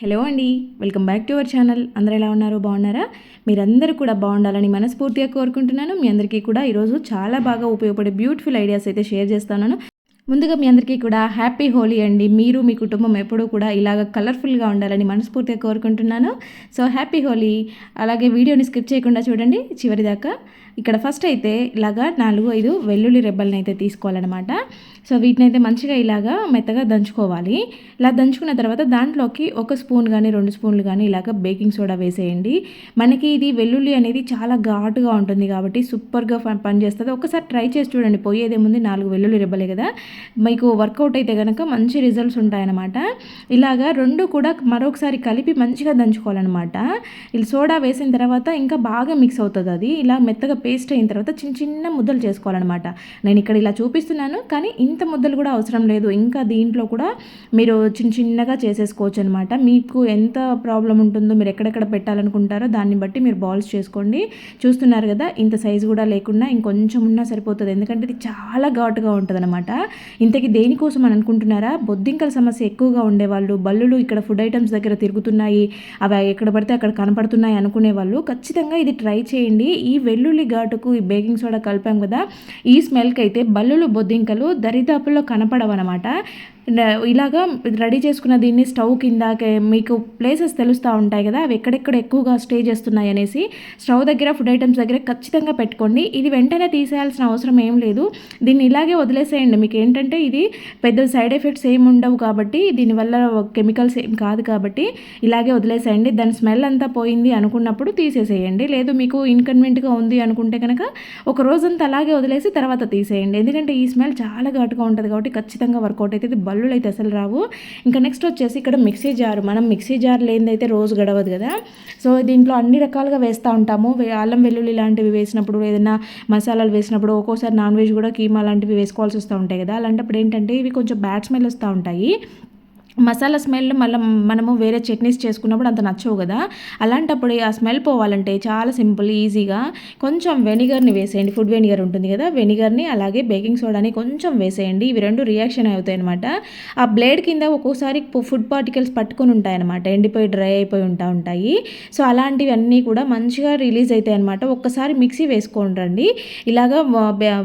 Hello అండి welcome back to our channel. అందరు ఎలా ఉన్నారు? బాగున్నారా? మీరందరూ కూడా బాగుండాలని మనస్ఫూర్తిగా కోరుకుంటున్నాను. మీ అందరికీ కూడా ఈరోజు చాలా బాగా ఉపయోగపడే బ్యూటిఫుల్ ఐడియాస్ అయితే షేర్ చేస్తాను. ముందుగా మీ అందరికీ కూడా హ్యాపీ హోలీ అండి. మీరు మీ కుటుంబం ఎప్పుడూ కూడా ఇలాగ కలర్ఫుల్గా ఉండాలని మనస్ఫూర్తిగా కోరుకుంటున్నాను. So happy Holi. అలాగే వీడియోని స్కిప్ చేయకుండా చూడండి. చివరిదాకా ఇక్కడ ఫస్ట్ అయితే ఇలాగా నాలుగు ఐదు వెల్లుల్లి రెబ్బలను అయితే తీసుకోవాలన్నమాట. సో వీటిని అయితే మంచిగా ఇలాగా మెత్తగా దంచుకోవాలి. ఇలా దంచుకున్న తర్వాత దాంట్లోకి ఒక స్పూన్ కానీ రెండు స్పూన్లు కానీ ఇలాగ బేకింగ్ సోడా వేసేయండి. మనకి ఇది వెల్లుల్లి అనేది చాలా ఘాటుగా ఉంటుంది కాబట్టి సూపర్గా పనిచేస్తుంది. ఒకసారి ట్రై చేసి చూడండి. పోయేదేముంది నాలుగు వెల్లుల్లి రెబ్బలే కదా. మీకు వర్కౌట్ అయితే కనుక మంచి రిజల్ట్స్ ఉంటాయన్నమాట. ఇలాగా రెండు కూడా మరొకసారి కలిపి మంచిగా దంచుకోవాలన్నమాట. ఇలా సోడా వేసిన తర్వాత ఇంకా బాగా మిక్స్ అవుతుంది అది. ఇలా మెత్తగా పేస్ట్ అయిన తర్వాత చిన్న చిన్న ముద్దలు చేసుకోవాలన్నమాట. నేను ఇక్కడ ఇలా చూపిస్తున్నాను కానీ ఇంత ముద్దలు కూడా అవసరం లేదు. ఇంకా దీంట్లో కూడా మీరు చిన్న చిన్నగా చేసేసుకోవచ్చు అనమాట మీకు ఎంత ప్రాబ్లం ఉంటుందో మీరు ఎక్కడెక్కడ పెట్టాలనుకుంటారో దాన్ని బట్టి మీరు బాల్స్ చేసుకోండి. చూస్తున్నారు కదా ఇంత సైజు కూడా లేకుండా ఇంకొంచెం ఉన్నా సరిపోతుంది. ఎందుకంటే ఇది చాలా ఘాటుగా ఉంటుంది అనమాట ఇంతకీ దేనికోసం అని అనుకుంటున్నారా? బొద్దింకల సమస్య ఎక్కువగా ఉండేవాళ్ళు బల్లులు ఇక్కడ ఫుడ్ ఐటమ్స్ దగ్గర తిరుగుతున్నాయి అవి ఎక్కడ పడితే అక్కడ కనపడుతున్నాయి అనుకునే వాళ్ళు ఖచ్చితంగా ఇది ట్రై చేయండి. ఈ వెల్లుల్లి ఘాటుకు ఈ బేకింగ్ సోడా కలిపాం కదా ఈ స్మెల్కి అయితే బల్లులు బొద్దింకలు దరిదాపుల్లో కనపడవన్నమాట ఇలాగా రెడీ చేసుకున్న దీన్ని స్టవ్ కింద మీకు ప్లేసెస్ తెలుస్తూ ఉంటాయి కదా అవి ఎక్కడెక్కడ ఎక్కువగా స్టే చేస్తున్నాయి అనేసి స్టవ్ దగ్గర ఫుడ్ ఐటమ్స్ దగ్గర ఖచ్చితంగా పెట్టుకోండి. ఇది వెంటనే తీసేయాల్సిన అవసరం ఏం లేదు. దీన్ని ఇలాగే వదిలేసేయండి. మీకు ఏంటంటే ఇది పెద్ద సైడ్ ఎఫెక్ట్స్ ఏమి ఉండవు కాబట్టి దీనివల్ల కెమికల్స్ ఏం కాదు కాబట్టి ఇలాగే వదిలేసేయండి. దాని స్మెల్ అంతా పోయింది అనుకున్నప్పుడు తీసేసేయండి. లేదు మీకు ఇన్కన్వీనియంట్గా ఉంది అనుకుంటే కనుక ఒక రోజంతా అలాగే వదిలేసి తర్వాత తీసేయండి. ఎందుకంటే ఈ స్మెల్ చాలా ఘాటుగా ఉంటుంది కాబట్టి ఖచ్చితంగా వర్కౌట్ అయితే ఇది అయితే అసలు రావు. ఇంకా నెక్స్ట్ వచ్చేసి ఇక్కడ మిక్సీ జారు. మనం మిక్సీ జార్ లేనిదైతే రోజు గడవదు కదా. సో దీంట్లో అన్ని రకాలుగా వేస్తూ ఉంటాము. అల్లం వెల్లుల్లి లాంటివి వేసినప్పుడు ఏదైనా మసాలాలు వేసినప్పుడు ఒక్కోసారి నాన్ వెజ్ కూడా కీమా లాంటివి వేసుకోవాల్సి వస్తూ ఉంటాయి కదా. అలాంటప్పుడు ఏంటంటే ఇవి కొంచెం బ్యాడ్ స్మెల్ వస్తూ ఉంటాయి. మసాలా స్మెల్ మళ్ళీ మనము వేరే చట్నీస్ చేసుకున్నప్పుడు అంత నచ్చవు కదా. అలాంటప్పుడు ఆ స్మెల్ పోవాలంటే చాలా సింపుల్ ఈజీగా కొంచెం వెనిగర్ని వేసేయండి. ఫుడ్ వెనిగర్ ఉంటుంది కదా వెనిగర్ని అలాగే బేకింగ్ సోడాని కొంచెం వేసేయండి. ఇవి రెండు రియాక్షన్ అవుతాయి అనమాట ఆ బ్లేడ్ కింద ఒక్కోసారి ఫుడ్ పార్టికల్స్ పట్టుకొని ఉంటాయి అనమాట ఎండిపోయి డ్రై అయిపోయి ఉంటా ఉంటాయి. సో అలాంటివి అన్నీ కూడా మంచిగా రిలీజ్ అవుతాయి అనమాట ఒక్కసారి మిక్సీ వేసుకోండి రండి. ఇలాగా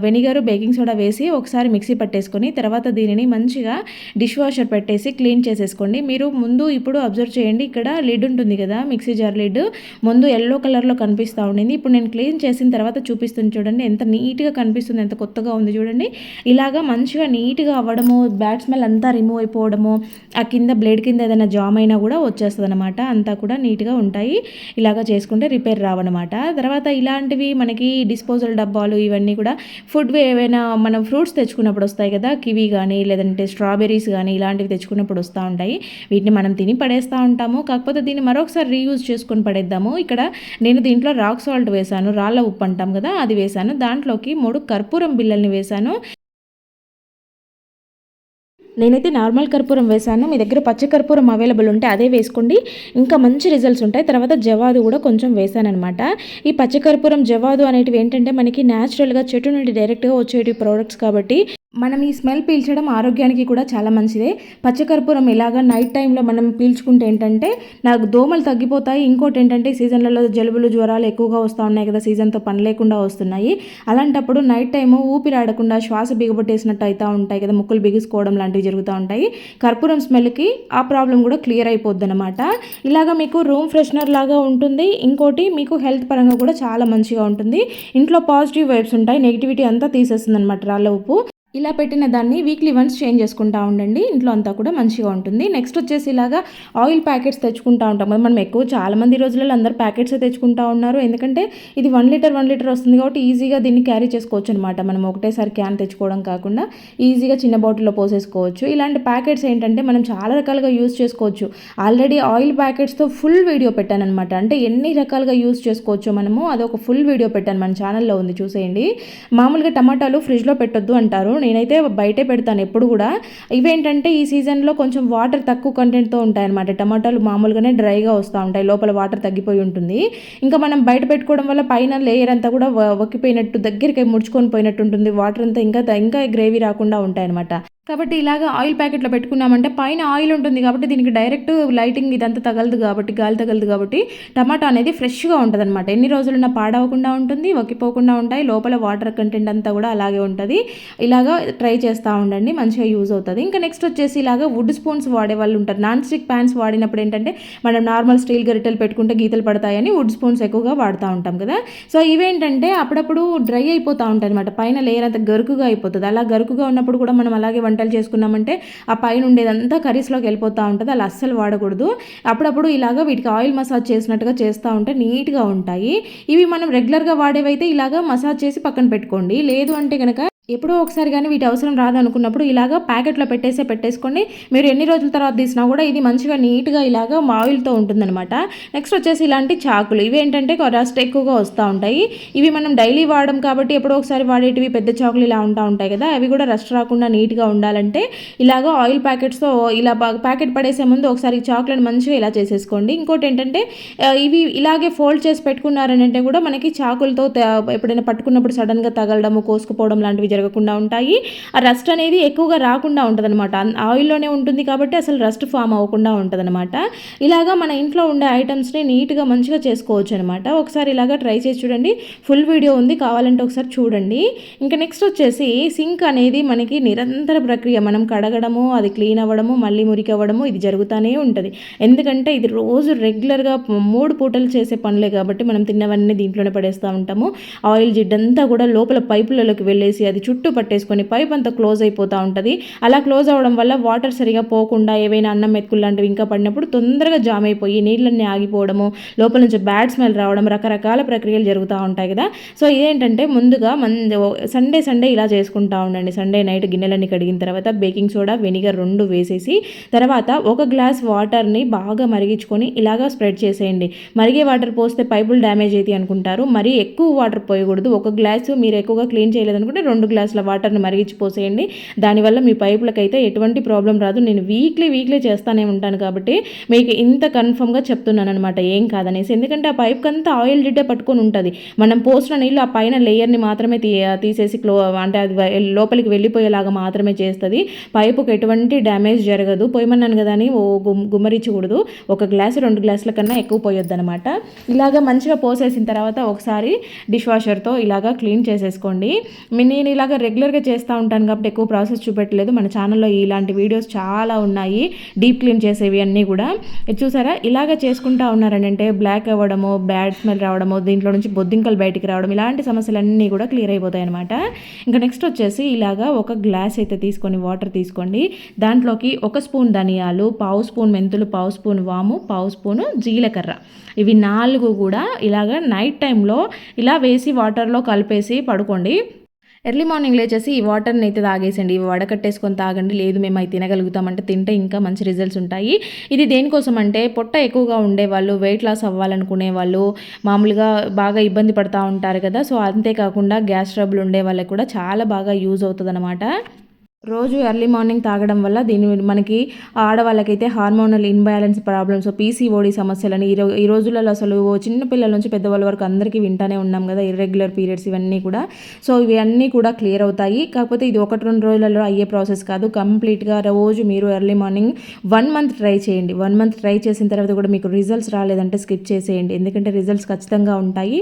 వెనిగర్ బేకింగ్ సోడా వేసి ఒకసారి మిక్సీ పట్టేసుకొని తర్వాత దీనిని మంచిగా డిష్ వాషర్ పెట్టేసి క్లీన్ చేసేసుకోండి. మీరు ముందు ఇప్పుడు అబ్జర్వ్ చేయండి. ఇక్కడ లిడ్ ఉంటుంది కదా మిక్సీ జార్ లిడ్. ముందు ఎల్లో కలర్లో కనిపిస్తూ ఉండింది. ఇప్పుడు నేను క్లీన్ చేసిన తర్వాత చూపిస్తుంది చూడండి. ఎంత నీట్గా కనిపిస్తుంది ఎంత కొత్తగా ఉంది చూడండి. ఇలాగా మంచిగా నీట్గా అవ్వడము బ్యాడ్ స్మెల్ అంతా రిమూవ్ అయిపోవడము ఆ కింద బ్లేడ్ కింద ఏదైనా జామ్ అయినా కూడా వచ్చేస్తుంది అనమాట అంతా కూడా నీట్గా ఉంటాయి. ఇలాగా చేసుకుంటే రిపేర్ రావన్నమాట. తర్వాత ఇలాంటివి మనకి డిస్పోజల్ డబ్బాలు ఇవన్నీ కూడా ఫుడ్ ఏవైనా మనం ఫ్రూట్స్ తెచ్చుకున్నప్పుడు వస్తాయి కదా కివీ కానీ లేదంటే స్ట్రాబెరీస్ కానీ ఇలాంటివి తెచ్చుకున్నప్పుడు వస్తాయి. వస్తూ ఉంటాయి. వీటిని మనం తిని పడేస్తూ ఉంటాము. కాకపోతే దీన్ని మరొకసారి రీయూజ్ చేసుకొని పడేద్దాము. ఇక్కడ నేను దీంట్లో రాక్ సాల్ట్ వేశాను. రాళ్ళ ఉప్పు అంటాం కదా అది వేశాను. దాంట్లోకి మూడు కర్పూరం బిల్లల్ని వేశాను. నేనైతే నార్మల్ కర్పూరం వేసాను మీ దగ్గర పచ్చ కర్పూరం అవైలబుల్ ఉంటే అదే వేసుకోండి. ఇంకా మంచి రిజల్ట్స్ ఉంటాయి. తర్వాత జవాదు కూడా కొంచెం వేసానమాట ఈ పచ్చ కర్పూరం జవాదు అనేటివి ఏంటంటే మనకి న్యాచురల్గా చెట్టు నుండి డైరెక్ట్గా వచ్చేటి ప్రోడక్ట్స్ కాబట్టి మనం ఈ స్మెల్ పీల్చడం ఆరోగ్యానికి కూడా చాలా మంచిదే. పచ్చకర్పూరం ఇలాగా నైట్ టైంలో మనం పీల్చుకుంటే ఏంటంటే నాకు దోమలు తగ్గిపోతాయి. ఇంకోటి ఏంటంటే సీజన్లలో జలుబులు జ్వరాలు ఎక్కువగా వస్తూ ఉన్నాయి కదా సీజన్తో పని లేకుండా వస్తున్నాయి. అలాంటప్పుడు నైట్ టైము ఊపిరాడకుండా శ్వాస బిగబట్టేసినట్టు అవుతూ ఉంటాయి కదా ముక్కులు బిగుసుకోవడం లాంటివి జరుగుతూ ఉంటాయి. కర్పూరం స్మెల్కి ఆ ప్రాబ్లం కూడా క్లియర్ అయిపోద్ది అనమాట ఇలాగా మీకు రూమ్ ఫ్రెషనర్ లాగా ఉంటుంది. ఇంకోటి మీకు హెల్త్ పరంగా కూడా చాలా మంచిగా ఉంటుంది. ఇంట్లో పాజిటివ్ వైబ్స్ ఉంటాయి. నెగిటివిటీ అంతా తీసేస్తుంది అనమాట రాళ్ళ ఉప్పు. ఇలా పెట్టిన దాన్ని వీక్లీ వన్స్ చేంజ్ చేసుకుంటూ ఉండండి. ఇంట్లో అంతా కూడా మంచిగా ఉంటుంది. నెక్స్ట్ వచ్చేసి ఇలాగా ఆయిల్ ప్యాకెట్స్ తెచ్చుకుంటూ ఉంటాం. మనం ఎక్కువ చాలామంది రోజులలో అందరు ప్యాకెట్స్ తెచ్చుకుంటూ ఉన్నారు. ఎందుకంటే ఇది వన్ లీటర్ వన్ లీటర్ వస్తుంది కాబట్టి ఈజీగా దీన్ని క్యారీ చేసుకోవచ్చు అనమాట మనం ఒకటేసారి క్యాన్ తెచ్చుకోవడం కాకుండా ఈజీగా చిన్న బాటిల్లో పోసేసుకోవచ్చు. ఇలాంటి ప్యాకెట్స్ ఏంటంటే మనం చాలా రకాలుగా యూజ్ చేసుకోవచ్చు. ఆల్రెడీ ఆయిల్ ప్యాకెట్స్తో ఫుల్ వీడియో పెట్టాను అనమాట అంటే ఎన్ని రకాలుగా యూజ్ చేసుకోవచ్చు మనము అదొక ఫుల్ వీడియో పెట్టాను మన ఛానల్లో ఉంది. చూసేయండి. మామూలుగా టమాటాలు ఫ్రిడ్జ్లో పెట్టొద్దు అంటారు. నేనైతే బయటే పెడతాను ఎప్పుడు కూడా. ఇవేంటంటే ఈ సీజన్లో కొంచెం వాటర్ తక్కువ కంటెంట్తో ఉంటాయన్నమాట. టమాటాలు మామూలుగానే డ్రైగా వస్తూ ఉంటాయి లోపల వాటర్ తగ్గిపోయి ఉంటుంది. ఇంకా మనం బయట పెట్టుకోవడం వల్ల పైన లేయర్ అంతా కూడా వక్కిపోయినట్టు దగ్గరికి ముడుచుకొని పోయినట్టు ఉంటుంది. వాటర్ అంతా ఇంకా ఇంకా గ్రేవీ రాకుండా ఉంటాయన్నమాట. కాబట్టి ఇలాగ ఆయిల్ ప్యాకెట్లో పెట్టుకున్నామంటే పైన ఆయిల్ ఉంటుంది కాబట్టి దీనికి డైరెక్ట్ లైటింగ్ ఇదంతా తగలదు కాబట్టి గాలి తగలదు కాబట్టి టమాటా అనేది ఫ్రెష్గా ఉంటుంది అనమాట ఎన్ని రోజులున్నా పాడవకుండా ఉంటుంది వక్కిపోకుండా ఉంటాయి. లోపల వాటర్ కంటెంట్ అంతా కూడా అలాగే ఉంటుంది. ఇలాగ ట్రై చేస్తూ ఉండండి మంచిగా యూజ్ అవుతుంది. ఇంకా నెక్స్ట్ వచ్చేసి ఇలాగ వుడ్ స్పూన్స్ వాడే వాళ్ళు ఉంటారు. నాన్ స్టిక్ ప్యాన్స్ వాడినప్పుడు ఏంటంటే మనం నార్మల్ స్టీల్ గరిటెలు పెట్టుకుంటే గీతలు పడతాయని వుడ్ స్పూన్స్ ఎక్కువగా వాడుతూ ఉంటాం కదా. సో ఇవేంటంటే అప్పుడప్పుడు డ్రై అయిపోతూ ఉంటాయి అనమాట పైన లేయర్ అంత గరుకుగా అయిపోతుంది. అలా గరుకుగా ఉన్నప్పుడు కూడా మనం అలాగే వంటలు చేసుకున్నామంటే ఆ పైన ఉండేదంతా కర్రీస్లోకి వెళ్ళిపోతూ ఉంటుంది. అలా అస్సలు వాడకూడదు. అప్పుడప్పుడు ఇలాగ వీటికి ఆయిల్ మసాజ్ చేసినట్టుగా చేస్తూ ఉంటే నీట్గా ఉంటాయి. ఇవి మనం రెగ్యులర్గా వాడేవైతే ఇలాగ మసాజ్ చేసి పక్కన పెట్టుకోండి. లేదు అంటే కనుక ఎప్పుడో ఒకసారి కానీ వీటి అవసరం రాదనుకున్నప్పుడు ఇలాగ ప్యాకెట్లో పెట్టేసే పెట్టేసుకోండి మీరు ఎన్ని రోజుల తర్వాత తీసినా కూడా ఇది మంచిగా నీట్గా ఇలాగ ఆయిల్తో ఉంటుందన్నమాట. నెక్స్ట్ వచ్చేసి ఇలాంటి చాకులు. ఇవి ఏంటంటే రస్ట్ ఎక్కువగా వస్తూ ఉంటాయి. ఇవి మనం డైలీ వాడడం కాబట్టి ఎప్పుడో ఒకసారి వాడేటివి పెద్ద చాకులు ఇలా ఉంటా ఉంటాయి కదా అవి కూడా రస్ట్ రాకుండా నీట్గా ఉండాలంటే ఇలాగ ఆయిల్ ప్యాకెట్స్తో ఇలా ప్యాకెట్ పడేసే ముందు ఒకసారి చాకులను మంచిగా ఇలా చేసేసుకోండి. ఇంకోటి ఏంటంటే ఇవి ఇలాగే ఫోల్డ్ చేసి పెట్టుకున్నారని అంటే కూడా మనకి చాకులతో ఎప్పుడైనా పట్టుకున్నప్పుడు సడన్గా తగలడము కోసుకుపోవడం లాంటివి జరగకుండా ఉంటాయి. ఆ రస్ట్ అనేది ఎక్కువగా రాకుండా ఉంటుంది అనమాట ఆయిల్లోనే ఉంటుంది కాబట్టి అసలు రస్ట్ ఫామ్ అవ్వకుండా ఉంటుంది అనమాట ఇలాగా మన ఇంట్లో ఉండే ఐటమ్స్ని నీట్గా మంచిగా చేసుకోవచ్చు అనమాట ఒకసారి ఇలాగా ట్రై చేసి చూడండి. ఫుల్ వీడియో ఉంది కావాలంటే ఒకసారి చూడండి. ఇంకా నెక్స్ట్ వచ్చేసి సింక్ అనేది మనకి నిరంతర ప్రక్రియ. మనం కడగడము అది క్లీన్ అవ్వడము మళ్ళీ మురికి అవ్వడము ఇది జరుగుతూనే ఉంటుంది. ఎందుకంటే ఇది రోజు రెగ్యులర్గా మూడు పూటలు చేసే పనులే కాబట్టి మనం తిన్నవన్నీ దీంట్లోనే పడేస్తూ ఉంటాము. ఆయిల్ జిడ్డంతా కూడా లోపల పైపులలోకి వెళ్ళేసి అది చుట్టూ పట్టేసుకొని పైప్ అంతా క్లోజ్ అయిపోతూ ఉంటుంది. అలా క్లోజ్ అవ్వడం వల్ల వాటర్ సరిగా పోకుండా ఏవైనా అన్నం మెతుకులు లాంటివి ఇంకా పడినప్పుడు తొందరగా జామ్ అయిపోయి నీళ్ళన్నీ ఆగిపోవడము లోపల నుంచి బ్యాడ్ స్మెల్ రావడం రకరకాల ప్రక్రియలు జరుగుతూ ఉంటాయి కదా. సో ఇదేంటంటే ముందుగా మన సండే సండే ఇలా చేసుకుంటా ఉండండి. సండే నైట్ గిన్నెలన్నీ కడిగిన తర్వాత బేకింగ్ సోడా వెనిగర్ రెండు వేసేసి తర్వాత ఒక గ్లాస్ వాటర్ని బాగా మరిగించుకొని ఇలాగా స్ప్రెడ్ చేసేయండి. మరిగే వాటర్ పోస్తే పైపులు డ్యామేజ్ అయితే అనుకుంటారు. మరీ ఎక్కువ వాటర్ పోయకూడదు. ఒక గ్లాసు మీరు ఎక్కువగా క్లీన్ చేయలేదనుకుంటే రెండు గ్లాసుల వాటర్ని మరిగించి పోసేయండి. దానివల్ల మీ పైపులకైతే ఎటువంటి ప్రాబ్లం రాదు. నేను వీక్లీ వీక్లీ చేస్తానే ఉంటాను కాబట్టి మీకు ఇంత కన్ఫర్మ్గా చెప్తున్నాను అనమాట ఏం కాదనేసి. ఎందుకంటే ఆ పైప్కి అంతా ఆయిల్ జిడ్డే పట్టుకొని ఉంటుంది. మనం పోసిన నీళ్ళు ఆ పైన లేయర్ని మాత్రమే తీ తీసేసి క్లో అంటే అది లోపలికి వెళ్ళిపోయేలాగా మాత్రమే చేస్తుంది. పైపుకి ఎటువంటి డ్యామేజ్ జరగదు. పోయమన్నాను కదా అని ఓ గుమ్మరించకూడదు. ఒక గ్లాసు రెండు గ్లాసుల కన్నా ఎక్కువ పోయొద్దు అనమాట ఇలాగ మంచిగా పోసేసిన తర్వాత ఒకసారి డిష్ వాషర్తో ఇలాగా క్లీన్ చేసేసుకోండి. నేను ఇలా ఇలాగ రెగ్యులర్గా చేస్తూ ఉంటాను కాబట్టి ఎక్కువ ప్రాసెస్ చూపెట్టలేదు. మన ఛానల్లో ఇలాంటి వీడియోస్ చాలా ఉన్నాయి. డీప్ క్లీన్ చేసేవి అన్నీ కూడా. చూసారా? ఇలాగ చేసుకుంటా ఉన్నారని అంటే బ్లాక్ అవ్వడము బ్యాడ్ స్మెల్ రావడము దీంట్లో నుంచి బొద్దింకలు బయటికి రావడం ఇలాంటి సమస్యలన్నీ కూడా క్లియర్ అయిపోతాయి అనమాట ఇంకా నెక్స్ట్ వచ్చేసి ఇలాగా ఒక గ్లాస్ అయితే తీసుకొని వాటర్ తీసుకోండి. దాంట్లోకి ఒక స్పూన్ ధనియాలు పావు స్పూన్ మెంతులు పావు స్పూన్ వాము పావు స్పూను జీలకర్ర. ఇవి నాలుగు కూడా ఇలాగ నైట్ టైంలో ఇలా వేసి వాటర్లో కలిపేసి పడుకోండి. ఎర్లీ మార్నింగ్ లేచేసి ఈ వాటర్ని అయితే తాగేసండి. ఇవి వడకట్టేసుకొని తాగండి. లేదు మేము అవి తినగలుగుతామంటే తింటే ఇంకా మంచి రిజల్ట్స్ ఉంటాయి. ఇది దేనికోసం అంటే పొట్ట ఎక్కువగా ఉండే వాళ్ళు వెయిట్ లాస్ అవ్వాలనుకునే వాళ్ళు మామూలుగా బాగా ఇబ్బంది పడుతూ ఉంటారు కదా. సో అంతేకాకుండా గ్యాస్ ట్రబుల్ ఉండే వాళ్ళకి కూడా చాలా బాగా యూజ్ అవుతుంది అనమాట రోజు ఎర్లీ మార్నింగ్ తాగడం వల్ల దీని మనకి ఆడవాళ్ళకైతే హార్మోనల్ ఇన్బ్యాలెన్స్ ప్రాబ్లమ్స్ పీసీఓడి సమస్యలని ఈ ఈ రోజులలో అసలు చిన్న పిల్లల నుంచి పెద్దవాళ్ళ వరకు అందరికీ వింటానే ఉన్నాం కదా ఇర్రెగ్యులర్ పీరియడ్స్ ఇవన్నీ కూడా. సో ఇవన్నీ కూడా క్లియర్ అవుతాయి. కాకపోతే ఇది ఒకటి రెండు రోజులలో అయ్యే ప్రాసెస్ కాదు. కంప్లీట్గా రోజు మీరు early morning one month try చేయండి. వన్ మంత్ ట్రై చేసిన తర్వాత కూడా మీకు రిజల్ట్స్ రాలేదంటే స్కిప్ చేసేయండి. ఎందుకంటే రిజల్ట్స్ ఖచ్చితంగా ఉంటాయి.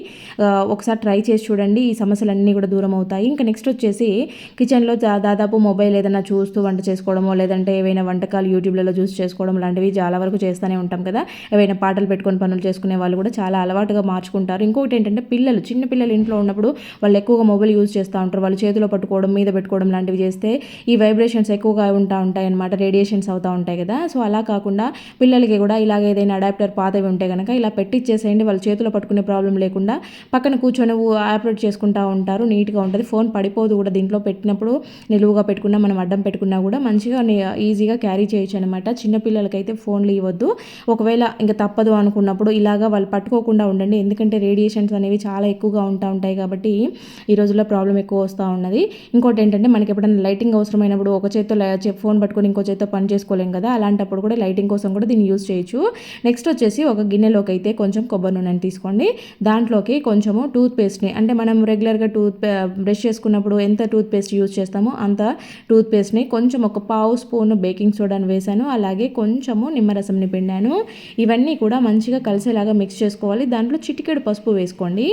ఒకసారి ట్రై చేసి చూడండి. ఈ సమస్యలన్నీ కూడా దూరం అవుతాయి. ఇంకా నెక్స్ట్ వచ్చేసి కిచెన్లో దాదాపు మొబైల్ మొబైల్ ఏదైనా చూస్తూ వంట చేసుకోవడమో లేదంటే ఏవైనా వంటకాలు యూట్యూబ్లలో చూసి చేసుకోవడం లాంటివి చాలా వరకు చేస్తూనే ఉంటాం కదా. ఏవైనా పాటలు పెట్టుకొని పనులు చేసుకునే వాళ్ళు కూడా చాలా అలవాటుగా మార్చుకుంటారు. ఇంకొకటి ఏంటంటే పిల్లలు చిన్న పిల్లలు ఇంట్లో ఉన్నప్పుడు వాళ్ళు ఎక్కువగా మొబైల్ యూజ్ చేస్తూ ఉంటారు. వాళ్ళు చేతిలో పట్టుకోవడం మీద పెట్టుకోవడం లాంటివి చేస్తే ఈ వైబ్రేషన్స్ ఎక్కువగా ఉంటా ఉంటాయి అనమాట రేడియేషన్స్ అవుతూ ఉంటాయి కదా. సో అలా కాకుండా పిల్లలకి కూడా ఇలాగ ఏదైనా అడాప్టర్ పాతవి ఉంటే కనుక ఇలా పెట్టిచ్చేసేయండి. వాళ్ళు చేతిలో పట్టుకునే ప్రాబ్లం లేకుండా పక్కన కూర్చొని ఆపరేట్ చేసుకుంటూ ఉంటారు. నీట్గా ఉంటుంది. ఫోన్ పడిపోదు కూడా. దీంట్లో పెట్టినప్పుడు నిలువుగా పెట్టుకున్న మనం అడ్డం పెట్టుకున్నా కూడా మంచిగా ఈజీగా క్యారీ చేయొచ్చు అనమాట చిన్నపిల్లలకైతే ఫోన్లు ఇవ్వద్దు. ఒకవేళ ఇంకా తప్పదు అనుకున్నప్పుడు ఇలాగా వాళ్ళు పట్టుకోకుండా ఉండండి. ఎందుకంటే రేడియేషన్స్ అనేవి చాలా ఎక్కువగా ఉంటా ఉంటాయి కాబట్టి ఈ రోజుల్లో ప్రాబ్లం ఎక్కువ వస్తూ ఉన్నది. ఇంకోటి ఏంటంటే మనకి ఎప్పుడైనా లైటింగ్ అవసరమైనప్పుడు ఒక చేత్తో ఫోన్ పట్టుకొని ఇంకో చేత్తో పని చేసుకోలేం కదా. అలాంటప్పుడు కూడా లైటింగ్ కోసం కూడా దీన్ని యూజ్ చేయొచ్చు. నెక్స్ట్ వచ్చేసి ఒక గిన్నెలోకి అయితే కొంచెం కొబ్బరి నూనెని తీసుకోండి. దాంట్లోకి కొంచెము టూత్ పేస్ట్ని అంటే మనం రెగ్యులర్గా టూత్ బ్రష్ చేసుకున్నప్పుడు ఎంత టూత్ పేస్ట్ యూజ్ చేస్తామో అంత టూత్పేస్ట్ని కొంచెం ఒక పావు స్పూన్ బేకింగ్ సోడాను వేశాను అలాగే కొంచెము నిమ్మరసంని పిండాను. ఇవన్నీ కూడా మంచిగా కలిసేలాగా మిక్స్ చేసుకోవాలి. దాంట్లో చిటికెడు పసుపు వేసుకోండి.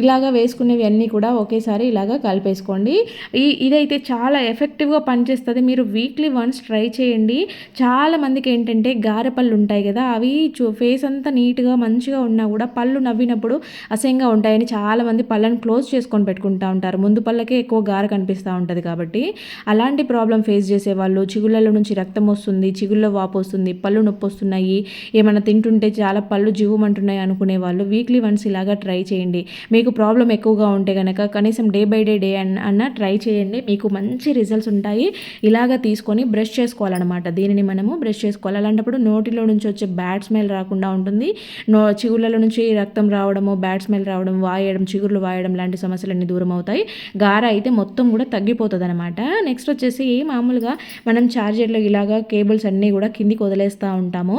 ఇలాగా వేసుకునేవి అన్నీ కూడా ఒకేసారి ఇలాగా కలిపేసుకోండి. ఈ ఇదైతే చాలా ఎఫెక్టివ్గా పనిచేస్తుంది. మీరు వీక్లీ వన్స్ ట్రై చేయండి. చాలా మందికి ఏంటంటే గారెపళ్ళు ఉంటాయి కదా అవి చూ ఫేస్ అంతా నీట్గా మంచిగా ఉన్నా కూడా పళ్ళు నవ్వినప్పుడు అసహ్యంగా ఉంటాయని చాలామంది పళ్ళను క్లోజ్ చేసుకొని పెట్టుకుంటూ ఉంటారు. ముందు పళ్ళకే ఎక్కువ గార కనిపిస్తూ ఉంటుంది కాబట్టి. అలా ఎలాంటి ప్రాబ్లం ఫేస్ చేసేవాళ్ళు? చిగుళ్ళలో నుంచి రక్తం వస్తుంది చిగుళ్ళలో వాపు వస్తుంది పళ్ళు నొప్పి వస్తున్నాయి ఏమైనా తింటుంటే చాలా పళ్ళు జివ్వమంటున్నాయి అనుకునే వాళ్ళు వీక్లీ వన్స్ ఇలాగా ట్రై చేయండి. మీకు ప్రాబ్లం ఎక్కువగా ఉంటే కనుక కనీసం డే బై డే డే అన్న ట్రై చేయండి. మీకు మంచి రిజల్ట్స్ ఉంటాయి. ఇలాగ తీసుకొని బ్రష్ చేసుకోవాలన్నమాట. దీనిని మనము బ్రష్ చేసుకోవాలి. అలాంటప్పుడు నోటిలో నుంచి వచ్చే బ్యాడ్ స్మెల్ రాకుండా ఉంటుంది. నో చిగుళ్ళలో నుంచి రక్తం రావడము బ్యాడ్ స్మెల్ రావడం వాయడం చిగుర్లు వాయడం లాంటి సమస్యలన్నీ దూరం అవుతాయి గార అయితే మొత్తం కూడా తగ్గిపోతుంది అనమాట నెక్స్ట్ వచ్చేసి మామూలుగా మనం ఛార్జర్లో ఇలాగా కేబుల్స్ అన్నీ కూడా కిందికి వదిలేస్తూ ఉంటాము.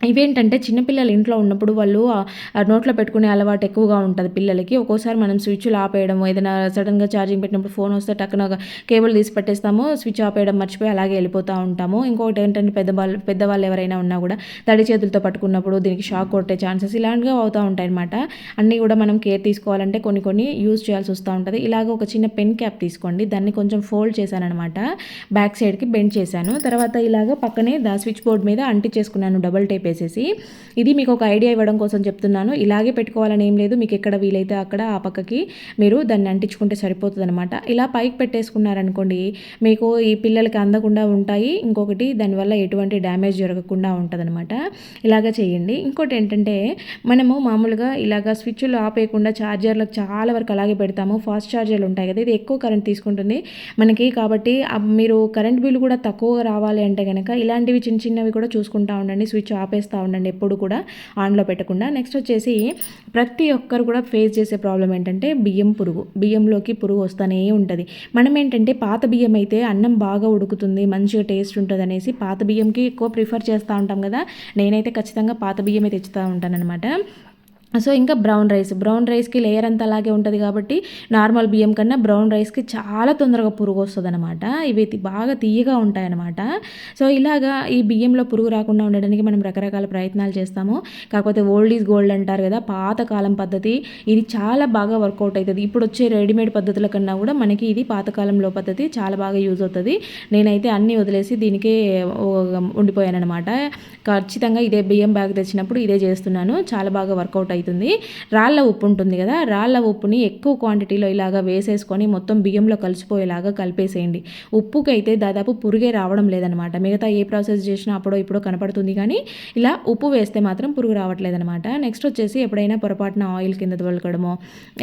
ఇవేంటంటే చిన్నపిల్లలు ఇంట్లో ఉన్నప్పుడు వాళ్ళు నోట్లో పెట్టుకునే అలవాటు ఎక్కువగా ఉంటుంది పిల్లలకి. ఒక్కోసారి మనం స్విచ్లు ఆపేయడం ఏదైనా సడన్గా ఛార్జింగ్ పెట్టినప్పుడు ఫోన్ వస్తే టక్కున కేబుల్ తీసి పెట్టేస్తాము స్విచ్ ఆపేయడం మర్చిపోయి అలాగే వెళ్ళిపోతూ ఉంటాము. ఇంకొకటి ఏంటంటే పెద్దవాళ్ళు పెద్దవాళ్ళు ఎవరైనా ఉన్నా కూడా తడి చేతులతో పట్టుకున్నప్పుడు దీనికి షాక్ కొట్టే ఛాన్సెస్ ఇలాంటివి అవుతూ ఉంటాయనమాట అన్నీ కూడా మనం కేర్ తీసుకోవాలంటే కొన్ని కొన్ని యూజ్ చేయాల్సి వస్తూ ఉంటుంది. ఇలాగ ఒక చిన్న పెన్ క్యాప్ తీసుకోండి. దాన్ని కొంచెం ఫోల్డ్ చేశాను అనమాట బ్యాక్ సైడ్కి బెండ్ చేశాను. తర్వాత ఇలాగ పక్కనే దా స్విచ్ బోర్డ్ మీద అంటి చేసుకున్నాను డబల్ టేప్ చెప్పేసేసి ఇది మీకు ఒక ఐడియా ఇవ్వడం కోసం చెప్తున్నాను. ఇలాగే పెట్టుకోవాలని ఏం లేదు. మీకు ఎక్కడ వీలైతే అక్కడ ఆ పక్కకి మీరు దాన్ని అంటించుకుంటే సరిపోతుంది అనమాట ఇలా పైకి పెట్టేసుకున్నారనుకోండి మీకు ఈ పిల్లలకి అందకుండా ఉంటాయి. ఇంకొకటి దానివల్ల ఎటువంటి డ్యామేజ్ జరగకుండా ఉంటుంది అనమాట ఇలాగ చేయండి. ఇంకోటి ఏంటంటే మనము మామూలుగా ఇలాగ స్విచ్లు ఆపేయకుండా ఛార్జర్లకు చాలా వరకు అలాగే పెడతాము. ఫాస్ట్ ఛార్జర్లు ఉంటాయి కదా ఇది ఎక్కువ కరెంట్ తీసుకుంటుంది. మనకి కాబట్టి మీరు కరెంట్ బిల్ కూడా తక్కువ రావాలి అంటే కనుక ఇలాంటివి చిన్న చిన్నవి కూడా చూసుకుంటా ఉండండి. స్విచ్ ఆపే ఆపేస్తూ ఉండండి ఎప్పుడు కూడా ఆన్లో పెట్టకుండా. నెక్స్ట్ వచ్చేసి ప్రతి ఒక్కరు కూడా ఫేస్ చేసే ప్రాబ్లం ఏంటంటే బియ్యం పురుగు. బియ్యంలోకి పురుగు వస్తూనే ఉంటుంది. మనం ఏంటంటే పాత బియ్యం అయితే అన్నం బాగా ఉడుకుతుంది మంచిగా టేస్ట్ ఉంటుంది అనేసి పాత బియ్యంకి ఎక్కువ ప్రిఫర్ చేస్తూ ఉంటాం కదా. నేనైతే ఖచ్చితంగా పాత బియ్యమే తెచ్చుతూ ఉంటానన్నమాట. సో ఇంకా బ్రౌన్ రైస్ బ్రౌన్ రైస్కి లేయర్ అంతా అలాగే ఉంటుంది కాబట్టి నార్మల్ బియ్యం కన్నా బ్రౌన్ రైస్కి చాలా తొందరగా పురుగు వస్తుంది అనమాట ఇవి బాగా తీయగా ఉంటాయన్నమాట. సో ఇలాగా ఈ బియ్యంలో పురుగు రాకుండా ఉండడానికి మనం రకరకాల ప్రయత్నాలు చేస్తాము. కాకపోతే ఓల్డ్ ఈజ్ గోల్డ్ అంటారు కదా పాతకాలం పద్ధతి ఇది చాలా బాగా వర్కౌట్ అవుతుంది ఇప్పుడు వచ్చే రెడీమేడ్ పద్ధతుల కన్నా కూడా మనకి ఇది పాతకాలంలో పద్ధతి చాలా బాగా యూజ్ అవుతుంది. నేనైతే అన్నీ వదిలేసి దీనికే ఉండిపోయాను అనమాట ఖచ్చితంగా ఇదే బియ్యం బ్యాగ్ తెచ్చినప్పుడు ఇదే చేస్తున్నాను. చాలా బాగా వర్కౌట్ అవుతుంది. రాళ్ళ ఉప్పు ఉంటుంది కదా రాళ్ళ ఉప్పుని ఎక్కువ క్వాంటిటీలో ఇలాగా వేసేసుకొని మొత్తం బియ్యంలో కలిసిపోయేలాగా కలిపేసేయండి. ఉప్పుకి అయితే దాదాపు పురుగే రావడం లేదనమాట. మిగతా ఏ ప్రాసెస్ చేసినా అప్పుడో ఇప్పుడో కనపడుతుంది కానీ ఇలా ఉప్పు వేస్తే మాత్రం పురుగు రావట్లేదనమాట. నెక్స్ట్ వచ్చేసి ఎప్పుడైనా పొరపాటున ఆయిల్ కింద తొలకడమో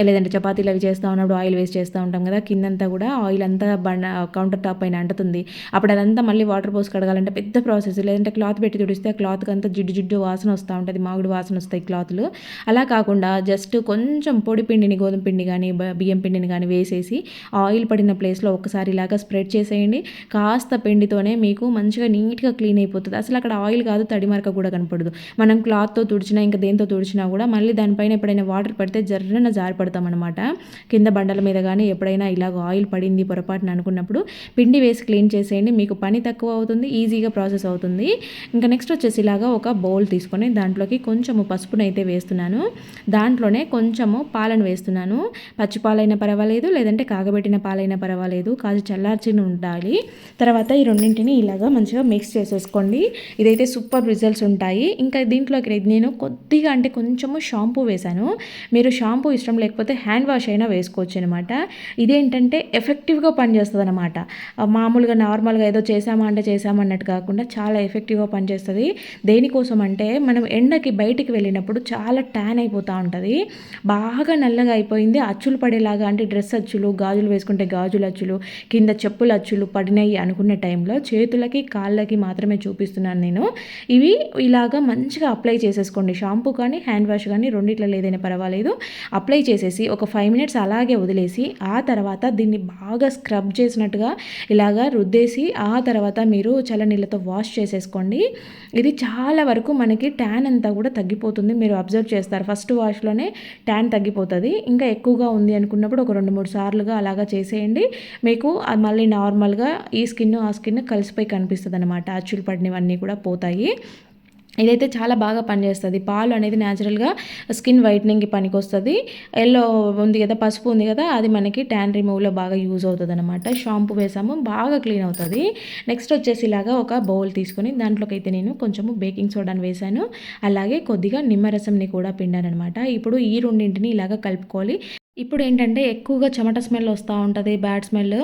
లేదంటే చపాతీలు అవి చేస్తూ ఉన్నప్పుడు ఆయిల్ వేస్ట్ చేస్తూ ఉంటాం కదా కిందంతా కూడా ఆయిల్ అంతా బండ కౌంటర్ టాప్ పైన అంటుతుంది. అప్పుడు అదంతా మళ్ళీ వాటర్ పోసి కడగాలంటే పెద్ద ప్రాసెస్ లేదంటే క్లాత్ పెట్టి తుడిస్తే ఆ క్లాత్కి అంతా జిడ్డు జిడ్డు వాసన వస్తూ ఉంటుంది మామిడి వాసన వస్తాయి క్లాత్లు అలా కాకుండా జస్ట్ కొంచెం పొడి పిండిని గోధుమ పిండి కానీ బియ్యం పిండిని కానీ వేసేసి ఆయిల్ పడిన ప్లేస్లో ఒకసారి ఇలాగా స్ప్రెడ్ చేసేయండి. కాస్త పిండితోనే మీకు మంచిగా నీట్గా క్లీన్ అయిపోతుంది. అసలు అక్కడ ఆయిల్ కాదు తడి మరక కూడా కనపడదు. మనం క్లాత్తో తుడిచినా ఇంకా దేంతో తుడిచినా కూడా మళ్ళీ దానిపైన ఎప్పుడైనా వాటర్ పడితే జర్రన జారిపడతామన్నమాట. అనమాట కింద బండల మీద కానీ ఎప్పుడైనా ఇలాగ ఆయిల్ పడింది పొరపాటున అనుకున్నప్పుడు పిండి వేసి క్లీన్ చేసేయండి. మీకు పని తక్కువ అవుతుంది ఈజీగా ప్రాసెస్ అవుతుంది. ఇంకా నెక్స్ట్ వచ్చేసి ఇలాగా ఒక బౌల్ తీసుకొని దాంట్లోకి కొంచెము పసుపునైతే వేస్తున్నాను. దాంట్లోనే కొంచెము పాలను వేస్తున్నాను. పచ్చి పాలైనా పర్వాలేదు లేదంటే కాగబెట్టిన పాలైనా పర్వాలేదు. కాదు చల్లార్చిన ఉండాలి. తర్వాత ఈ రెండింటిని ఇలాగా మంచిగా మిక్స్ చేసేసుకోండి. ఇదైతే సూపర్ రిజల్ట్స్ ఉంటాయి. ఇంకా దీంట్లోకి నేను కొద్దిగా అంటే కొంచెము షాంపూ వేశాను. మీరు షాంపూ ఇష్టం లేకపోతే హ్యాండ్ వాష్ అయినా వేసుకోవచ్చు అనమాట ఇదేంటంటే ఎఫెక్టివ్గా పనిచేస్తుంది అనమాట మామూలుగా నార్మల్గా ఏదో చేసామా అంటే చేసామన్నట్టు కాకుండా చాలా ఎఫెక్టివ్గా పనిచేస్తుంది. దేనికోసం అంటే మనం ఎండకి బయటికి వెళ్ళినప్పుడు చాలా ట్యాన్ అయిపోతూ ఉంటుంది. బాగా నల్లగా అయిపోయింది. అచ్చులు పడేలాగా అంటే డ్రెస్ అచ్చులు గాజులు వేసుకుంటే గాజులు అచ్చులు కింద చెప్పుల అచ్చులు పడినాయి అనుకునే టైంలో చేతులకి కాళ్ళకి మాత్రమే చూపిస్తున్నాను నేను. ఇవి ఇలాగా మంచిగా అప్లై చేసేసుకోండి. షాంపూ కానీ హ్యాండ్ వాష్ కానీ రెండిట్లో ఏదైనా పర్వాలేదు. అప్లై చేసేసి ఒక ఫైవ్ మినిట్స్ అలాగే వదిలేసి ఆ తర్వాత దీన్ని బాగా స్క్రబ్ చేసినట్టుగా ఇలాగా రుద్దేసి ఆ తర్వాత మీరు చల్లనీళ్ళతో వాష్ చేసేసుకోండి. ఇది చాలా వరకు మనకి ట్యాన్ అంతా కూడా తగ్గిపోతుంది. మీరు అబ్జర్వ్ చేస్తారు? చేస్తారు ఫస్ట్ వాష్లోనే ట్యాన్ తగ్గిపోతుంది. ఇంకా ఎక్కువగా ఉంది అనుకున్నప్పుడు ఒక రెండు మూడు సార్లుగా అలాగా చేసేయండి. మీకు అది మళ్ళీ నార్మల్గా ఈ స్కిన్ ఆ స్కిన్ కలిసిపోయి కనిపిస్తుంది అనమాట అచ్చులు పడినవన్నీ కూడా పోతాయి. ఇదైతే చాలా బాగా పనిచేస్తుంది. పాలు అనేది న్యాచురల్గా స్కిన్ వైట్నింగ్కి పనికొస్తుంది. ఎల్లో ఉంది కదా పసుపు ఉంది కదా అది మనకి ట్యాన్ రిమూవ్లో బాగా యూజ్ అవుతుంది అనమాట షాంపూ వేసాము బాగా క్లీన్ అవుతుంది. నెక్స్ట్ వచ్చేసి ఇలాగా ఒక బౌల్ తీసుకొని దాంట్లోకి అయితే నేను కొంచెము బేకింగ్ సోడాని వేసాను. అలాగే కొద్దిగా నిమ్మరసంని కూడా పిండాను అనమాట ఇప్పుడు ఈ రెండింటిని ఇలాగ కలుపుకోవాలి. ఇప్పుడు ఏంటంటే ఎక్కువగా చెమట స్మెల్ వస్తూ ఉంటుంది బ్యాడ్ స్మెల్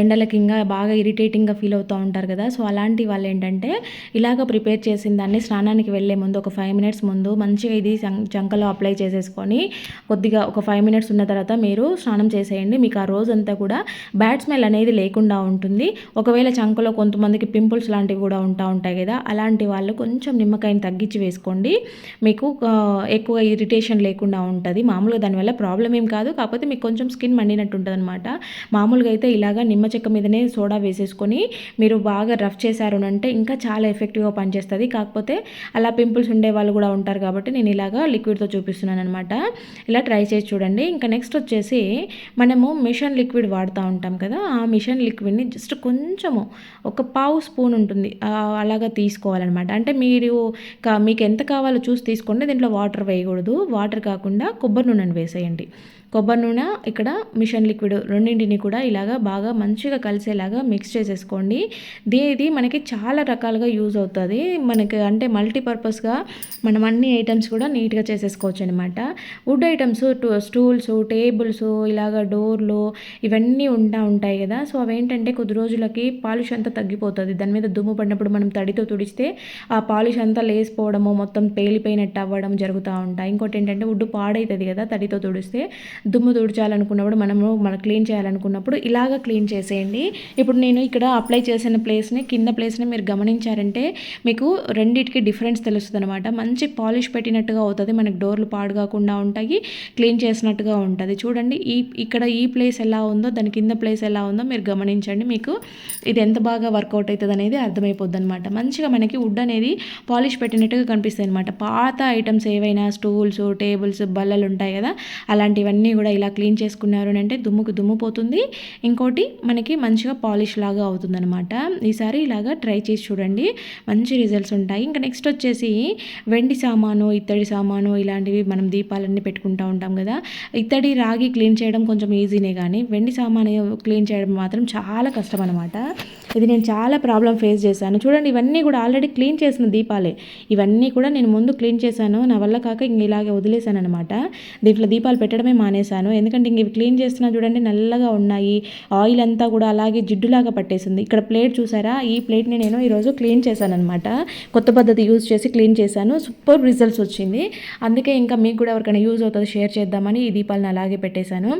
ఎండలకి ఇంకా బాగా ఇరిటేటింగ్గా ఫీల్ అవుతూ ఉంటారు కదా. సో అలాంటి వాళ్ళు ఏంటంటే ఇలాగ ప్రిపేర్ చేసిన దాన్ని స్నానానికి వెళ్ళే ముందు ఒక ఫైవ్ మినిట్స్ ముందు మంచిగా ఇది చంకలో అప్లై చేసేసుకొని కొద్దిగా ఒక ఫైవ్ మినిట్స్ ఉన్న తర్వాత మీరు స్నానం చేసేయండి. మీకు ఆ రోజంతా కూడా బ్యాడ్ స్మెల్ అనేది లేకుండా ఉంటుంది. ఒకవేళ చంకలో కొంతమందికి పింపుల్స్ లాంటివి కూడా ఉంటా ఉంటాయి కదా అలాంటి వాళ్ళు కొంచెం నిమ్మకాయని తగ్గించి వేసుకోండి. మీకు ఎక్కువ ఇరిటేషన్ లేకుండా ఉంటుంది. మామూలుగా దానివల్ల ప్రాబ్లం ఏం కాదు. కాకపోతే మీకు కొంచెం స్కిన్ మండినట్టు ఉంటుంది అనమాట మామూలుగా అయితే ఇలాగా నిమ్మ చెక్క మీదనే సోడా వేసేసుకొని మీరు బాగా రఫ్ చేశారు అంటే ఇంకా చాలా ఎఫెక్టివ్గా పనిచేస్తుంది. కాకపోతే అలా పింపుల్స్ ఉండే వాళ్ళు కూడా ఉంటారు కాబట్టి నేను ఇలాగా లిక్విడ్తో చూపిస్తున్నాను అనమాట ఇలా ట్రై చేసి చూడండి. ఇంకా నెక్స్ట్ వచ్చేసి మనము మిషన్ లిక్విడ్ వాడుతూ ఉంటాం కదా ఆ మిషన్ లిక్విడ్ని జస్ట్ కొంచెము ఒక పావు స్పూన్ ఉంటుంది. అలాగా తీసుకోవాలన్నమాట అంటే మీరు మీకు ఎంత కావాలో చూసి తీసుకోండి. దీంట్లో వాటర్ వేయకూడదు. వాటర్ కాకుండా కొబ్బరి నూనెను వేసేయండి. కొబ్బరి నూనె ఇక్కడ మిషన్ లిక్విడ్ రెండింటిని కూడా ఇలాగా బాగా మంచిగా కలిసేలాగా మిక్స్ చేసేసుకోండి. ఇది మనకి చాలా రకాలుగా యూజ్ అవుతుంది. మనకి అంటే మల్టీపర్పస్గా మనం అన్ని ఐటమ్స్ కూడా నీట్గా చేసేసుకోవచ్చు అనమాట వుడ్ ఐటమ్స్ స్టూల్స్ టేబుల్స్ ఇలాగ డోర్లు ఇవన్నీ ఉంటా ఉంటాయి కదా. సో అవేంటంటే కొద్ది రోజులకి పాలిష్ అంతా తగ్గిపోతుంది. దాని మీద దుమ్ము పడినప్పుడు మనం తడితో తుడిస్తే ఆ పాలిష్ అంతా లేసిపోవడము మొత్తం పేలిపోయినట్టు అవ్వడం జరుగుతూ ఉంటాయి ఇంకోటి ఏంటంటే వుడ్ పాడవుతుంది కదా తడితో తుడిస్తే దుమ్ము తుడిచాలనుకున్నప్పుడు మనము మన క్లీన్ చేయాలనుకున్నప్పుడు ఇలాగ క్లీన్ చేసేయండి. ఇప్పుడు నేను ఇక్కడ అప్లై చేసిన ప్లేస్ని కింద ప్లేస్ని మీరు గమనించారంటే మీకు రెండింటికి డిఫరెన్స్ తెలుస్తుంది అనమాట మంచి పాలిష్ పెట్టినట్టుగా అవుతుంది మనకి డోర్లు పాడు కాకుండా ఉంటాయి క్లీన్ చేసినట్టుగా ఉంటుంది. చూడండి ఈ ఇక్కడ ఈ ప్లేస్ ఎలా ఉందో దాని కింద ప్లేస్ ఎలా ఉందో మీరు గమనించండి. మీకు ఇది ఎంత బాగా వర్కౌట్ అవుతుంది అనేది అర్థమైపోద్ది అనమాట మంచిగా మనకి వుడ్ అనేది పాలిష్ పెట్టినట్టుగా కనిపిస్తుంది అనమాట పాత ఐటమ్స్ ఏవైనా స్టూల్స్ టేబుల్స్ బల్లలు ఉంటాయి కదా అలాంటివన్నీ అన్నీ కూడా ఇలా క్లీన్ చేసుకున్నారు అంటే దుమ్ముకు దుమ్ము పోతుంది. ఇంకోటి మనకి మంచిగా పాలిష్ లాగా అవుతుందనమాట ఈసారి ఇలాగా ట్రై చేసి చూడండి. మంచి రిజల్ట్స్ ఉంటాయి. ఇంకా నెక్స్ట్ వచ్చేసి వెండి సామాను ఇత్తడి సామాను ఇలాంటివి మనం దీపాలన్నీ పెట్టుకుంటూ ఉంటాం కదా. ఇత్తడి రాగి క్లీన్ చేయడం కొంచెం ఈజీనే కానీ వెండి సామాను క్లీన్ చేయడం మాత్రం చాలా కష్టం అనమాట ఇది నేను చాలా ప్రాబ్లం ఫేస్ చేశాను. చూడండి ఇవన్నీ కూడా ఆల్రెడీ క్లీన్ చేసిన దీపాలే. ఇవన్నీ కూడా నేను ముందు క్లీన్ చేశాను. నా వల్ల కాక ఇంక ఇలాగే వదిలేశాను అనమాట దీంట్లో దీపాలు పెట్టడమే మానేశాను. ఎందుకంటే ఇంక ఇవి క్లీన్ చేస్తున్నా చూడండి నల్లగా ఉన్నాయి. ఆయిల్ అంతా కూడా అలాగే జిడ్డులాగా పట్టేసింది. ఇక్కడ ప్లేట్ చూసారా? ఈ ప్లేట్ని నేను ఈరోజు క్లీన్ చేశాను అనమాట కొత్త పద్ధతి యూజ్ చేసి క్లీన్ చేశాను. సూపర్ రిజల్ట్స్ వచ్చింది. అందుకే ఇంకా మీకు కూడా ఎవరికైనా యూజ్ అవుతుంది షేర్ చేద్దామని ఈ దీపాలను అలాగే పెట్టేశాను.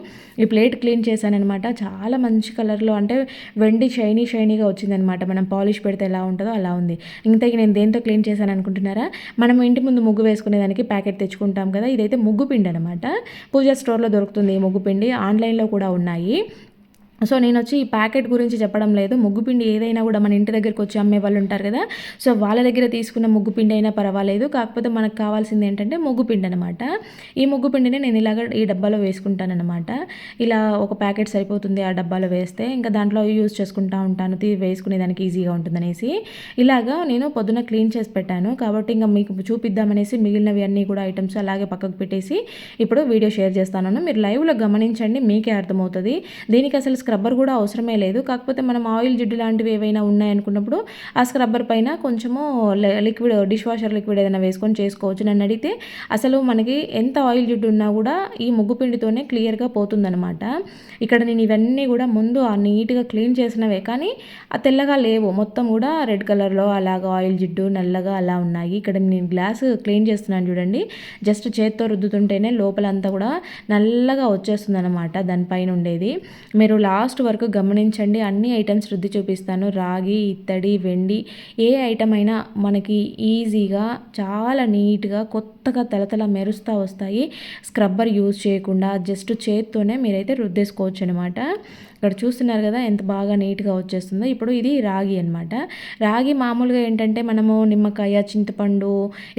ఈ ప్లేట్ క్లీన్ చేశాను అనమాట చాలా మంచి కలర్లో అంటే వెండి షైనీ షైనీగా వచ్చిందనమాట. మనం పాలిష్ పెడితే ఎలా ఉంటుందో అలా ఉంది. ఇంతకీ నేను దేంతో క్లీన్ చేశాను అనుకుంటున్నారా? మనం ఇంటి ముందు ముగ్గు వేసుకునే దానికి ప్యాకెట్ తెచ్చుకుంటాం కదా ఇదైతే ముగ్గు పిండి అనమాట. పూజా స్టోర్లో దొరుకుతుంది ఈ ముగ్గు పిండి ఆన్లైన్లో కూడా ఉన్నాయి. సో నేను వచ్చి ఈ ప్యాకెట్ గురించి చెప్పడం లేదు. ముగ్గుపిండి ఏదైనా కూడా మన ఇంటి దగ్గరికి వచ్చి అమ్మే వాళ్ళు ఉంటారు కదా. సో వాళ్ళ దగ్గర తీసుకున్న ముగ్గుపిండి అయినా పర్వాలేదు. కాకపోతే మనకు కావాల్సింది ఏంటంటే ముగ్గుపిండి అనమాట ఈ ముగ్గుపిండిని నేను ఇలాగ ఈ డబ్బాలో వేసుకుంటానమాట ఇలా ఒక ప్యాకెట్ సరిపోతుంది ఆ డబ్బాలో వేస్తే ఇంకా దాంట్లో యూజ్ చేసుకుంటా ఉంటాను. వేసుకునే దానికి ఈజీగా ఉంటుందనేసి. ఇలాగా నేను పొద్దున క్లీన్ చేసి పెట్టాను. కాబట్టి ఇంకా మీకు చూపిద్దామనేసి మిగిలినవి అన్నీ కూడా ఐటమ్స్ అలాగే పక్కకు పెట్టేసి ఇప్పుడు వీడియో షేర్ చేస్తాను మీరు లైవ్లో గమనించండి మీకే అర్థమవుతుంది. దీనికి అసలు స్క్రబ్బర్ కూడా అవసరమే లేదు. కాకపోతే మనం ఆయిల్ జిడ్డు లాంటివి ఏవైనా ఉన్నాయనుకున్నప్పుడు ఆ స్క్రబ్బర్ పైన కొంచెము లిక్విడ్ డిష్ వాషర్ లిక్విడ్ ఏదైనా వేసుకొని చేసుకోవచ్చు. నన్ను అడిగితే అసలు మనకి ఎంత ఆయిల్ జిడ్డు ఉన్నా కూడా ఈ ముగ్గు పిండితోనే క్లియర్గా పోతుందనమాట ఇక్కడ నేను ఇవన్నీ కూడా ముందు ఆ నీట్గా క్లీన్ చేసినవే. కానీ ఆ తెల్లగా లేవు. మొత్తం కూడా రెడ్ కలర్లో అలాగా ఆయిల్ జిడ్డు నల్లగా అలా ఉన్నాయి. ఇక్కడ నేను గ్లాస్ క్లీన్ చేస్తున్నాను చూడండి. జస్ట్ చేత్తో రుద్దుతుంటేనే లోపలంతా కూడా నల్లగా వచ్చేస్తుంది అనమాట దానిపైన ఉండేది. మీరు లా లాస్ట్ వరకు గమనించండి. అన్ని ఐటమ్స్ రుద్ది చూపిస్తాను. రాగి ఇత్తడి వెండి ఏ ఐటమ్ అయినా మనకి ఈజీగా చాలా నీట్గా కొత్తగా తలతల మెరుస్తూ వస్తాయి. స్క్రబ్బర్ యూజ్ చేయకుండా జస్ట్ చేత్తోనే మీరైతే రుద్దేసుకోవచ్చు అనమాట ఇక్కడ చూస్తున్నారు కదా ఎంత బాగా నీట్గా వచ్చేస్తుందో. ఇప్పుడు ఇది రాగి అనమాట రాగి మామూలుగా ఏంటంటే మనము నిమ్మకాయ చింతపండు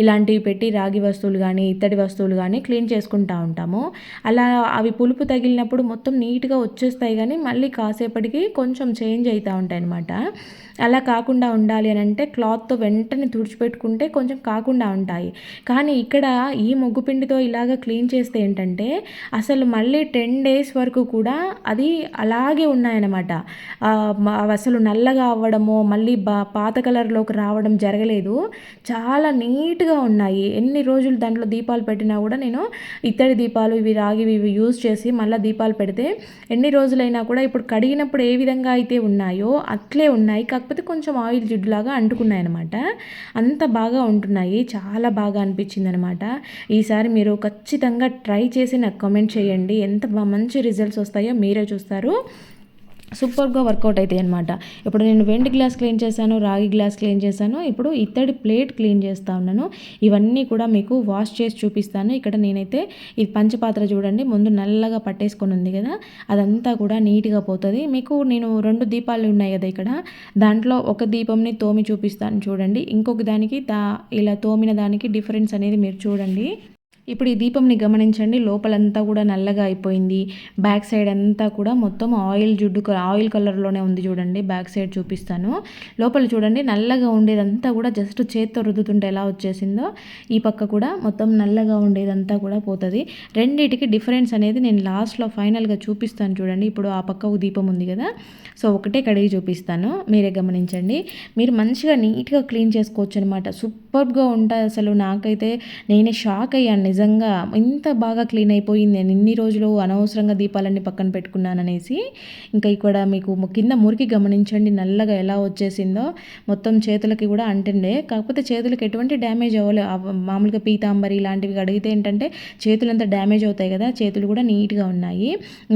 ఇలాంటివి పెట్టి రాగి వస్తువులు కానీ ఇత్తడి వస్తువులు కానీ క్లీన్ చేసుకుంటూ ఉంటాము. అలా అవి పులుపు తగిలినప్పుడు మొత్తం నీట్గా వచ్చేస్తాయి కానీ మళ్ళీ కాసేపటికి కొంచెం చేంజ్ అవుతూ ఉంటాయి అనమాట అలా కాకుండా ఉండాలి అని అంటే క్లాత్తో వెంటనే తుడిచిపెట్టుకుంటే కొంచెం కాకుండా ఉంటాయి. కానీ ఇక్కడ ఈ ముగ్గు పిండితో ఇలాగ క్లీన్ చేస్తే ఏంటంటే అసలు మళ్ళీ టెన్ డేస్ వరకు కూడా అది అలా అలాగే ఉన్నాయన్నమాట. అసలు నల్లగా అవ్వడము మళ్ళీ బా పాత కలర్లోకి రావడం జరగలేదు. చాలా నీట్గా ఉన్నాయి. ఎన్ని రోజులు దాంట్లో దీపాలు పెట్టినా కూడా నేను ఇత్తడి దీపాలు ఇవి రాగివి ఇవి యూజ్ చేసి మళ్ళీ దీపాలు పెడితే ఎన్ని రోజులైనా కూడా ఇప్పుడు కడిగినప్పుడు ఏ విధంగా అయితే ఉన్నాయో అట్లే ఉన్నాయి. కాకపోతే కొంచెం ఆయిల్ జిడ్డులాగా అంటుకున్నాయి అనమాట అంత బాగా ఉంటున్నాయి. చాలా బాగా అనిపించింది అనమాట ఈసారి మీరు ఖచ్చితంగా ట్రై చేసి నాకు కామెంట్ చేయండి. ఎంత మంచి రిజల్ట్స్ వస్తాయో మీరే చూస్తారు. సూపర్గా వర్కౌట్ అవుతాయి అనమాట ఇప్పుడు నేను వెండి గ్లాస్ క్లీన్ చేశాను రాగి గ్లాస్ క్లీన్ చేశాను ఇప్పుడు ఇత్తడి ప్లేట్ క్లీన్ చేస్తా ఉన్నాను. ఇవన్నీ కూడా మీకు వాష్ చేసి చూపిస్తాను. ఇక్కడ నేనైతే ఇది పంచపాత్ర చూడండి ముందు నల్లగా పట్టేసుకొని ఉంది కదా అదంతా కూడా నీట్గా పోతుంది. మీకు నేను రెండు దీపాలు ఉన్నాయి కదా ఇక్కడ దాంట్లో ఒక దీపంని తోమి చూపిస్తాను చూడండి. ఇంకొక దానికి దా ఇలా తోమిన దానికి డిఫరెన్స్ అనేది మీరు చూడండి. ఇప్పుడు ఈ దీపంని గమనించండి. లోపలంతా కూడా నల్లగా అయిపోయింది. బ్యాక్ సైడ్ అంతా కూడా మొత్తం ఆయిల్ జుడ్డు ఆయిల్ కలర్లోనే ఉంది చూడండి. బ్యాక్ సైడ్ చూపిస్తాను. లోపల చూడండి నల్లగా ఉండేదంతా కూడా జస్ట్ చేత్తో రుద్దుతుంటే ఎలా వచ్చేసిందో ఈ పక్క కూడా మొత్తం నల్లగా ఉండేదంతా కూడా పోతుంది. రెండింటికి డిఫరెన్స్ అనేది నేను లాస్ట్లో ఫైనల్గా చూపిస్తాను చూడండి. ఇప్పుడు ఆ పక్క దీపం ఉంది కదా. సో ఒకటే కడిగి చూపిస్తాను. మీరే గమనించండి. మీరు మంచిగా నీట్గా క్లీన్ చేసుకోవచ్చు అనమాట సూపర్గా ఉంటుంది అసలు. నాకైతే నేనే షాక్ అయ్యాను నిజంగా ఇంత బాగా క్లీన్ అయిపోయింది. నేను ఇన్ని రోజులు అనవసరంగా దీపాలన్నీ పక్కన పెట్టుకున్నాననేసి ఇంకా ఇక్కడ మీకు కింద మురికి గమనించండి. నల్లగా ఎలా వచ్చేసిందో మొత్తం చేతులకి కూడా అంటుండే. కాకపోతే చేతులకి ఎటువంటి డ్యామేజ్ అవ్వలే. మామూలుగా పీతాంబరి ఇలాంటివి అడిగితే ఏంటంటే చేతులంతా డ్యామేజ్ అవుతాయి కదా చేతులు కూడా నీట్గా ఉన్నాయి.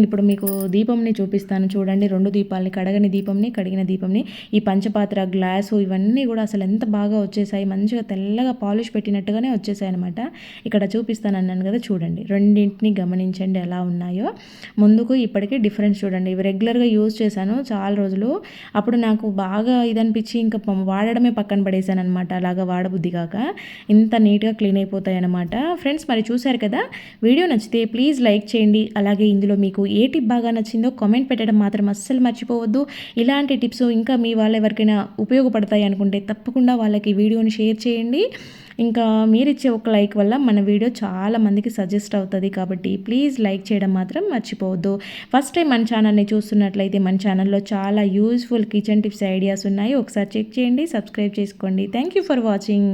ఇప్పుడు మీకు దీపంని చూపిస్తాను చూడండి. రెండు దీపాలని కడగని దీపంని కడిగిన దీపంని. ఈ పంచపాత్ర గ్లాసు ఇవన్నీ కూడా అసలు ఎంత బాగా వచ్చేసాయి. మంచిగా తెల్లగా పాలిష్ పెట్టినట్టుగానే వచ్చేసాయి అనమాట ఇక్కడ చూపి చూపిస్తాను అన్నాను కదా చూడండి. రెండింటిని గమనించండి ఎలా ఉన్నాయో. ముందుకు ఇప్పటికీ డిఫరెన్స్ చూడండి. ఇవి రెగ్యులర్గా యూజ్ చేశాను చాలా రోజులు. అప్పుడు నాకు బాగా ఇదనిపించి ఇంకా వాడడమే పక్కన పడేశాను అనమాట అలాగా వాడబుద్ధి కాక ఇంత నీట్గా క్లీన్ అయిపోతాయి అనమాట ఫ్రెండ్స్ మరి చూశారు కదా? వీడియో నచ్చితే ప్లీజ్ లైక్ చేయండి. అలాగే ఇందులో మీకు ఏ టిప్ బాగా నచ్చిందో కామెంట్ పెట్టడం మాత్రం అస్సలు మర్చిపోవద్దు. ఇలాంటి టిప్స్ ఇంకా మీ వాళ్ళు ఎవరికైనా ఉపయోగపడతాయి అనుకుంటే తప్పకుండా వాళ్ళకి వీడియోని షేర్ చేయండి. ఇంకా మీరిచ్చే ఒక లైక్ వల్ల మన వీడియో చాలా మందికి సజెస్ట్ అవుతుంది కాబట్టి ప్లీజ్ లైక్ చేయడం మాత్రం మర్చిపోవద్దు. ఫస్ట్ టైం మన ఛానల్ని చూస్తున్నట్లయితే మన ఛానల్లో చాలా యూజ్ఫుల్ కిచెన్ టిప్స్ ఐడియాస్ ఉన్నాయి. ఒకసారి చెక్ చేయండి సబ్స్క్రైబ్ చేసుకోండి. Thank you for watching